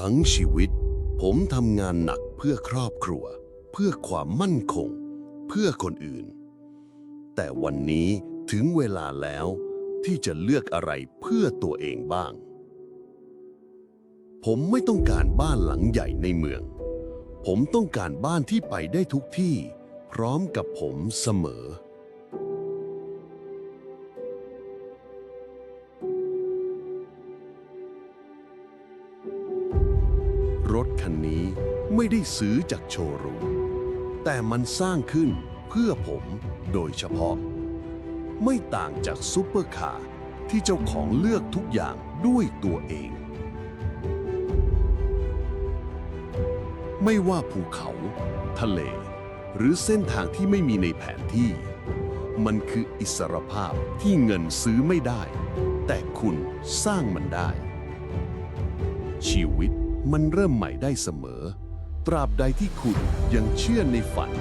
ทั้งชีวิต ผมทำงานหนักเพื่อครอบครัว เพื่อความมั่นคง เพื่อคนอื่น แต่วันนี้ถึงเวลาแล้วที่จะเลือกอะไรเพื่อตัวเองบ้าง ผมไม่ต้องการบ้านหลังใหญ่ในเมือง ผมต้องการบ้านที่ไปได้ทุกที่ พร้อมกับผมเสมอ คันนี้ไม่ได้ซื้อจากโชว์รูม แต่มันสร้างขึ้นเพื่อผมโดยเฉพาะ ไม่ต่างจากซุปเปอร์คาร์ที่เจ้าของเลือกทุกอย่างด้วยตัวเอง ไม่ว่าภูเขา ทะเล หรือเส้นทางที่ไม่มีในแผนที่ มันคืออิสรภาพที่เงินซื้อไม่ได้ แต่คุณสร้างมันได้ ชีวิต มันเริ่มใหม่ได้เสมอ ตราบใดที่คุณยังเชื่อในฝัน